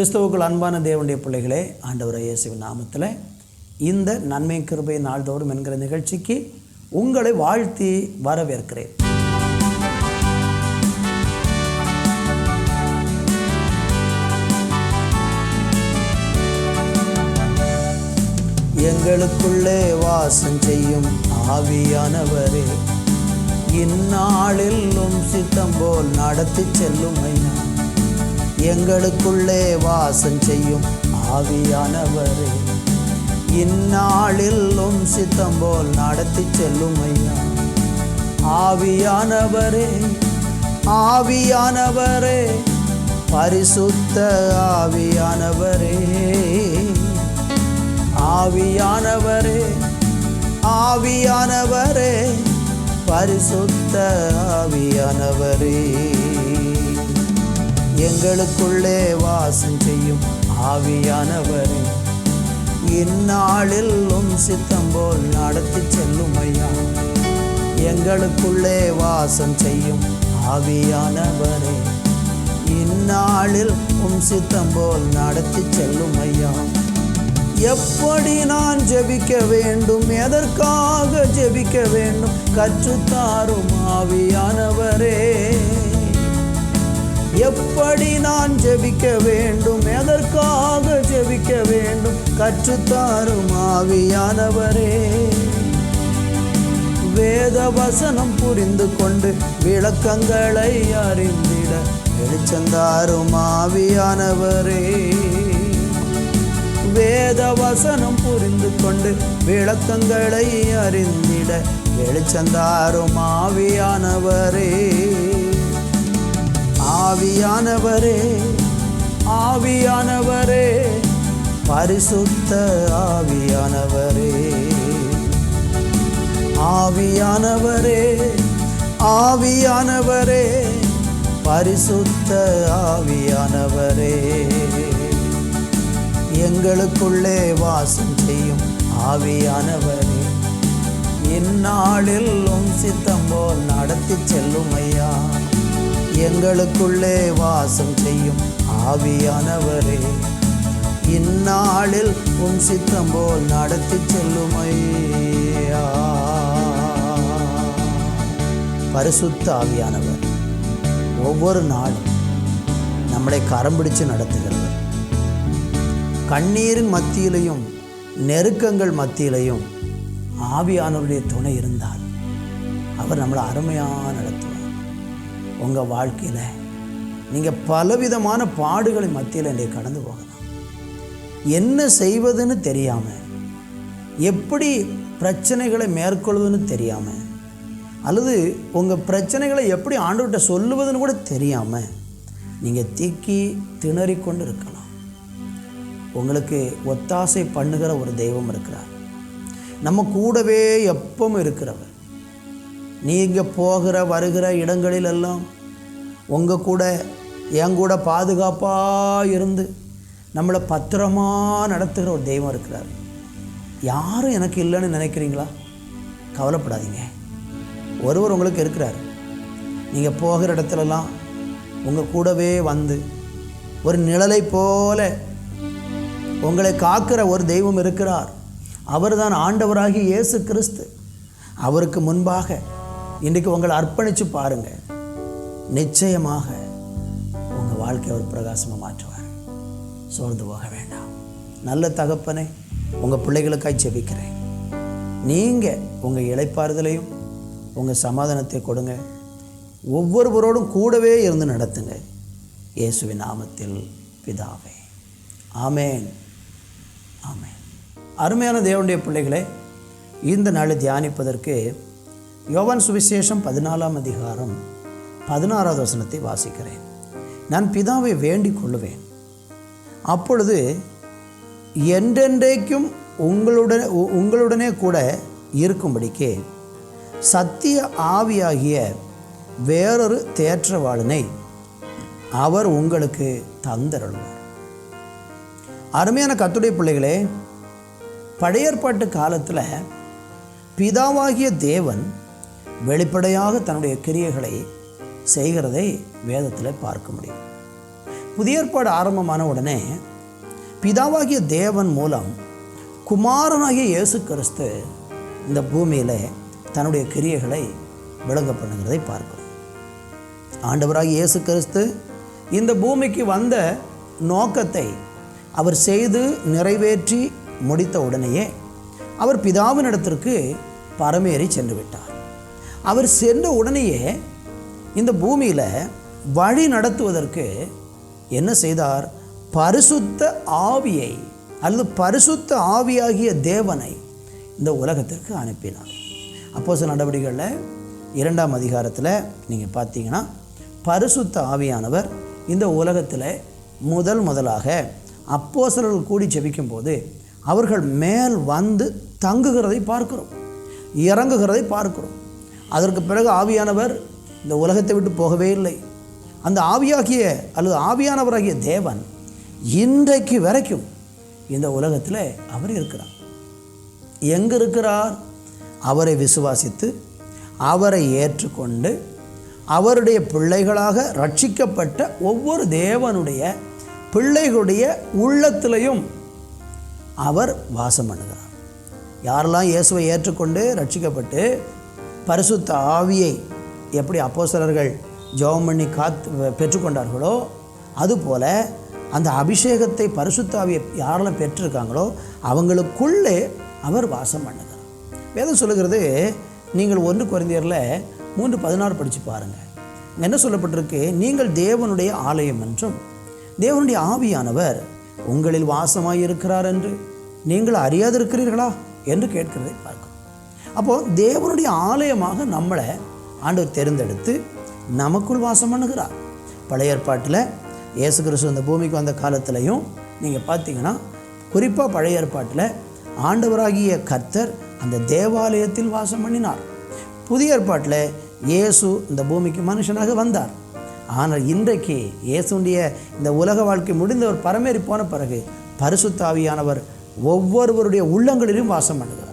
கிறிஸ்தவுக்குள் அன்பான தேவனுடைய பிள்ளைகளே ஆண்டவர் இயேசுவின் நாமத்தில் இந்த நன்மை கிருபை நாள்தோறும் என்கிற நிகழ்ச்சிக்கு உங்களை வாழ்த்தி வரவேற்கிறேன். எங்களுக்குள்ளே வாசம் செய்யும் ஆவியானவரே இந்நாளிலும் சித்தம் போல் நடத்தி செல்லும் ஐயா. எங்களுக்குள்ளே வாசம் செய்யும் ஆவியானவரே. இந்நாளிலும் சித்தம் போல் நடத்தி செல்லும் ஐயா. ஆவியானவரே ஆவியானவரே பரிசுத்த ஆவியானவரே. ஆவியானவரே ஆவியானவரே பரிசுத்த ஆவியானவரே. எங்களுக்குள்ளே வாசம் செய்யும் ஆவியானவரே. இந்நாளில் உம் சித்தம் போல் நடத்தி செல்லும் ஐயா. எங்களுக்குள்ளே வாசம் செய்யும் ஆவியானவரே. இந்நாளில் உம் சித்தம் போல் நடத்தி செல்லும் ஐயா. எப்படி நான் ஜெபிக்க வேண்டும்? எதற்காக ஜெபிக்க வேண்டும்? கற்றுத்தாரும் ஆவி ஜெபிக்க வேண்டும். எதற்காக ஜெபிக்க வேண்டும்? கற்றுத்தாரும் ஆவியானவரே. வேத வசனம் புரிந்து கொண்டு விளக்கங்களை அறிந்திட. வெளிச்சந்தாரும் ஆவியானவரே. வேத வசனம் புரிந்து கொண்டு விளக்கங்களை அறிந்திட. வெளிச்சந்தாரும் ஆவியானவரே. ஆவியானவரே. ஆவியானவரே பரிசுத்த ஆவியானவரே. ஆவியானவரே ஆவியானவரே பரிசுத்த ஆவியானவரே. எங்களுக்குள்ளே வாசம் செய்யும் ஆவியானவரே. இந்நாளில் உம் சித்தம் போல் நடத்தி செல்லும் எங்களுக்குள்ளே வாசம் செய்யும் ஆவியானவரே. இந்நாளில் உன் சித்தம் போல் நடத்தி செல்லும் ஐயா பரிசுத்த ஆவியானவர் ஒவ்வொரு நாளும் நம்மளை கரம் பிடிச்சு நடத்துகிறவர். கண்ணீரின் மத்தியிலையும் நெருக்கங்கள் மத்தியிலையும் ஆவியானவருடைய துணை இருந்தால் அவர் நம்மளை அருமையாக நடத்தும் உங்கள் வாழ்க்கையில் நீங்கள் பலவிதமான பாடுகளை மத்தியில் இன்றைக்கு கடந்து போகலாம். என்ன செய்வதுன்னு தெரியாமல் எப்படி பிரச்சனைகளை மேற்கொள்வதுன்னு தெரியாமல் அல்லது உங்கள் பிரச்சனைகளை எப்படி ஆண்டவர்கிட்ட சொல்லுவதுன்னு கூட தெரியாமல் நீங்கள் திக்கி திணறிக்கொண்டு இருக்கலாம் உங்களுக்கு ஒத்தாசை பண்ணுகிற ஒரு தெய்வம் இருக்கிறார். நம்ம கூடவே எப்பவும் இருக்கிறவர். நீங்கள் போகிற வருகிற இடங்களிலெல்லாம் உங்கள் கூட என் கூட பாதுகாப்பாக இருந்து நம்மளை பத்திரமா நடத்துகிற ஒரு தெய்வம் இருக்கிறார். யாரும் எனக்கு இல்லைன்னு நினைக்கிறீங்களா? கவலைப்படாதீங்க. ஒருவர் உங்களுக்கு இருக்கிறார். நீங்கள் போகிற இடத்துலலாம் உங்கள் கூடவே வந்து ஒரு நிழலை போல உங்களை காக்கிற ஒரு தெய்வம் இருக்கிறார். அவர்தான் ஆண்டவராகி இயேசு கிறிஸ்து. அவருக்கு முன்பாக இன்றைக்கு உங்களை அர்ப்பணித்து பாருங்கள் நிச்சயமாக உங்கள் வாழ்க்கையை ஒரு பிரகாசமாக மாற்றுவார். சோர்ந்து போக வேண்டாம். நல்ல தகப்பனை உங்கள் பிள்ளைகளுக்காய் ஜெபிக்கிறேன். நீங்கள் உங்கள் இழைப்பாறுதலையும் உங்கள் சமாதானத்தை கொடுங்க. ஒவ்வொருவரோடும் கூடவே இருந்து நடத்துங்க. இயேசுவின் நாமத்தில் பிதாவே. ஆமேன். ஆமேன். அருமையான தேவனுடைய பிள்ளைகளை இந்த நாளை தியானிப்பதற்கு யோவன் சுவிசேஷம் பதினாலாம் அதிகாரம் பதினாறாவது வசனத்தை வாசிக்கிறேன். நான் பிதாவை வேண்டிக் கொள்ளுவேன். அப்பொழுது என்றென்றைக்கும் உங்களுடன் உங்களுடனே கூட இருக்கும்படிக்கு சத்திய ஆவியாகிய வேறொரு தேற்றவாளனை அவர் உங்களுக்கு தந்தருள்வார். அருமையான கத்துடைய பிள்ளைகளே பழையற்பாட்டு காலத்தில் பிதாவாகிய தேவன் வெளிப்படையாக தன்னுடைய கிரியைகளை செய்கிறதை வேதத்தில் பார்க்க முடியும். புதிய ஏற்பாடு ஆரம்பமான உடனே பிதாவாகிய தேவன் மூலம் குமாரனாகிய இயேசு கிறிஸ்து இந்த பூமியில் தன்னுடைய கிரியைகளை விளங்க பண்ணுகிறதை பார்க்கிறோம். ஆண்டவராகிய இயேசு கிறிஸ்து இந்த பூமிக்கு வந்த நோக்கத்தை அவர் செய்து நிறைவேற்றி முடித்த உடனேயே அவர் பிதாவினிடத்திற்கு பரமேறி சென்று விட்டார். அவர் சென்ற உடனேயே இந்த பூமியில் வழி நடத்துவதற்கு என்ன செய்தார்? பரிசுத்த ஆவியை அல்லது பரிசுத்த ஆவியாகிய தேவனை இந்த உலகத்திற்கு அனுப்பினார். அப்போ சில நடவடிக்கைகளில் இரண்டாம் அதிகாரத்தில் நீங்கள் பார்த்தீங்கன்னா பரிசுத்த ஆவியானவர் இந்த உலகத்தில் முதல் முதலாக அப்போசலர்கள் கூடி ஜெபிக்கும் போது அவர்கள் மேல் வந்து தங்குகிறதை பார்க்கிறோம். இறங்குகிறதை பார்க்கிறோம். அதற்கு பிறகு ஆவியானவர் இந்த உலகத்தை விட்டு போகவே இல்லை. அந்த ஆவியாகிய அல்லது ஆவியானவராகிய தேவன் இன்றைக்கு வரைக்கும் இந்த உலகத்தில் அவர் இருக்கிறார். எங்கே இருக்கிறார்? அவரை விசுவாசித்து அவரை ஏற்றுக்கொண்டு அவருடைய பிள்ளைகளாக ரட்சிக்கப்பட்ட ஒவ்வொரு தேவனுடைய பிள்ளைகளுடைய உள்ளத்திலையும் அவர் வாசம் பண்ணுகிறார். யாரெல்லாம் இயேசுவை ஏற்றுக்கொண்டு ரட்சிக்கப்பட்டு பரிசுத்த ஆவியை எப்படி அப்போசலர்கள் ஜெபம் பண்ணி காத்து பெற்றுக்கொண்டார்களோ அதுபோல் அந்த அபிஷேகத்தை பரிசுத்த ஆவியை யாரெல்லாம் பெற்றிருக்காங்களோ அவங்களுக்குள்ளே அவர் வாசம் பண்ணுகிறார். வேதம் சொல்லுகிறது நீங்கள் ஒன்று குறைந்தியரில் மூன்று பதினாறு படித்து பாருங்கள் என்ன சொல்லப்பட்டிருக்கு? நீங்கள் தேவனுடைய ஆலயம் என்றும் தேவனுடைய ஆவியானவர் உங்களில் வாசமாய் இருக்கிறார் என்று நீங்கள் அறியாதிருக்கிறீர்களா? என்று கேட்கிறதை பாருங்கள் அப்போது தேவனுடைய ஆலயமாக நம்மளை ஆண்டவர் தேர்ந்தெடுத்து நமக்குள் வாசம் பண்ணுகிறார். பழைய ஏற்பாட்டில் இயேசு கிறிஸ்து அந்த பூமிக்கு வந்த காலத்திலையும் நீங்கள் பார்த்தீங்கன்னா குறிப்பாக பழைய ஏற்பாட்டில் ஆண்டவராகிய கர்த்தர் அந்த தேவாலயத்தில் வாசம் பண்ணினார். புதிய ஏற்பாட்டில் இயேசு இந்த பூமிக்கு மனுஷனாக வந்தார். ஆனால் இன்றைக்கு இயேசுடைய இந்த உலக வாழ்க்கை முடிந்த ஒரு பரமேறி போன பிறகு பரிசுத்தாவியானவர் ஒவ்வொருவருடைய உள்ளங்களிலும் வாசம் பண்ணுகிறார்.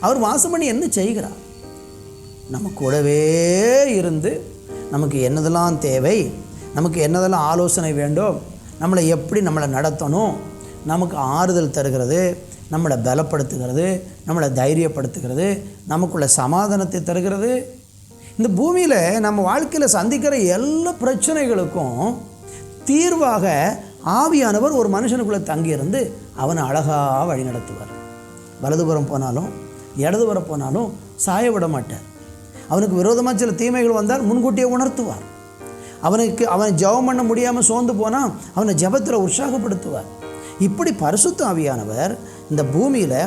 அவர் வாசம் பண்ணி என்ன செய்கிறார்? நம்ம கூடவே இருந்து நமக்கு என்னதெல்லாம் தேவை நமக்கு என்னதெல்லாம் ஆலோசனை வேண்டும் நம்மளை எப்படி நம்மளை நடத்தணும் நமக்கு ஆறுதல் தருகிறது நம்மளை பலப்படுத்துகிறது நம்மளை தைரியப்படுத்துகிறது நமக்குள்ள சமாதானத்தை தருகிறது. இந்த பூமியில் நம்ம வாழ்க்கையில் சந்திக்கிற எல்லா பிரச்சனைகளுக்கும் தீர்வாக ஆவியானவர் ஒரு மனுஷனுக்குள்ளே தங்கியிருந்து அவனை அழகாக வழி நடத்துவார் வலதுபுறம் போனாலும் இடது வர போனாலும் சாய விட மாட்டார். அவனுக்கு விரோதமாக சில தீமைகள் வந்தால் முன்கூட்டியே உணர்த்துவார். அவனுக்கு அவன் ஜெபம் பண்ண முடியாமல் சோர்ந்து போனால் அவனை ஜெபத்தில் உற்சாகப்படுத்துவார். இப்படி பரிசுத்த ஆவியானவர் இந்த பூமியில்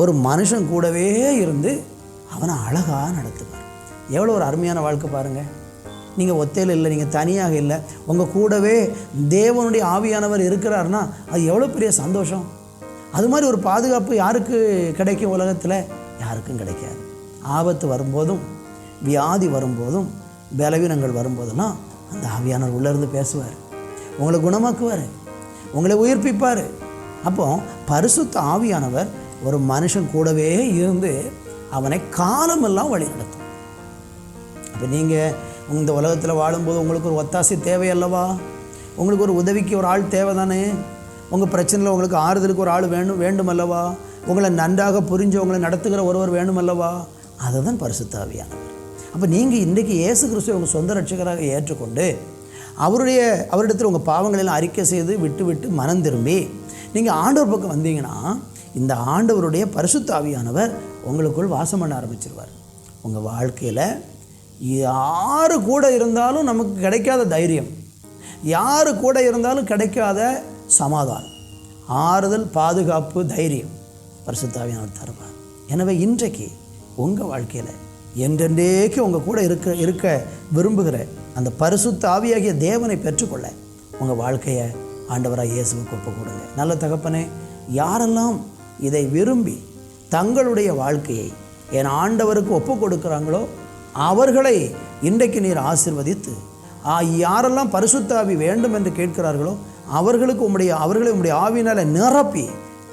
ஒரு மனுஷன் கூடவே இருந்து அவனை அழகாக நடத்துவார். எவ்வளோ ஒரு அருமையான வாழ்க்கை பாருங்கள் நீங்கள் ஒத்தையில் இல்லை நீங்கள் தனியாக இல்லை உங்கள் கூடவே தேவனுடைய ஆவியானவர் இருக்கிறாருன்னா அது எவ்வளோ பெரிய சந்தோஷம். அது மாதிரி ஒரு பாதுகாப்பு யாருக்கு கிடைக்கும் உலகத்தில்? யாருக்கும் கிடைக்காது. ஆபத்து வரும்போதும் வியாதி வரும்போதும் பலவீனங்கள் வரும்போதெல்லாம் அந்த ஆவியானவர் உள்ளேருந்து பேசுவார். உங்களை குணமாக்குவார். உங்களை உயிர்ப்பிப்பார். அப்போ பரிசுத்த ஆவியானவர் ஒரு மனுஷன் கூடவே இருந்து அவனை காலமெல்லாம் வழி நடத்தும். அப்போ நீங்கள் இந்த உலகத்தில் வாழும்போது உங்களுக்கு ஒரு ஒத்தாசை தேவை அல்லவா உங்களுக்கு ஒரு உதவிக்கு ஒரு ஆள் தேவை தானே உங்கள் பிரச்சனையில் உங்களுக்கு ஆறுதலுக்கு ஒரு ஆள் வேணும் வேண்டும் அல்லவா உங்களை நன்றாக புரிஞ்சு உங்களை நடத்துகிற ஒருவர் வேணும் அல்லவா அதை தான் பரிசுத்தாவியானவர். அப்போ நீங்கள் இன்றைக்கி இயேசு கிறிஸ்துவை உங்கள் சொந்த ரட்சகராக ஏற்றுக்கொண்டு அவருடைய அவரிடத்தில் உங்கள் பாவங்களெல்லாம் அறிக்கை செய்து விட்டு விட்டு மனம் திரும்பி நீங்கள் ஆண்டவர் பக்கம் வந்தீங்கன்னா இந்த ஆண்டவருடைய பரிசுத்தாவியானவர் உங்களுக்குள் வாசம் பண்ண ஆரம்பிச்சிருவார். உங்கள் வாழ்க்கையில் யார் கூட இருந்தாலும் நமக்கு கிடைக்காத தைரியம். யார் கூட இருந்தாலும் கிடைக்காத சமாதானம். ஆறுதல் பாதுகாப்பு தைரியம். பரிசுத்தாவியானவர் தருவார். எனவே இன்றைக்கு உங்கள் வாழ்க்கையில் என்றென்றேக்கு உங்கள் கூட இருக்க இருக்க விரும்புகிற அந்த பரிசுத்த ஆவியாகிய தேவனை பெற்றுக்கொள்ள உங்கள் வாழ்க்கையை ஆண்டவராக இயேசுவுக்கு ஒப்பு கொடுங்க. நல்ல தகப்பனே யாரெல்லாம் இதை விரும்பி தங்களுடைய வாழ்க்கையை என் ஆண்டவருக்கு ஒப்பு கொடுக்குறாங்களோ அவர்களை இன்றைக்கு நீர் ஆசிர்வதித்து ஆ, யாரெல்லாம் பரிசுத்தாவி வேண்டும் என்று கேட்கிறார்களோ அவர்களுக்கு உம்முடைய அவர்களை உம்முடைய ஆவியினால நிரப்பி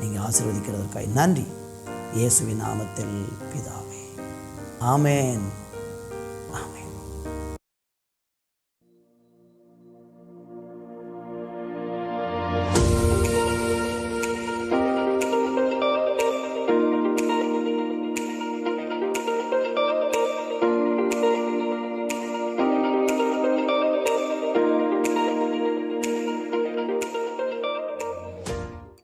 நீங்கள் ஆசீர்வதிக்கிறதற்காய். நன்றி. இயேசுவின் நாமத்தில் பிதாவே. ஆமென்.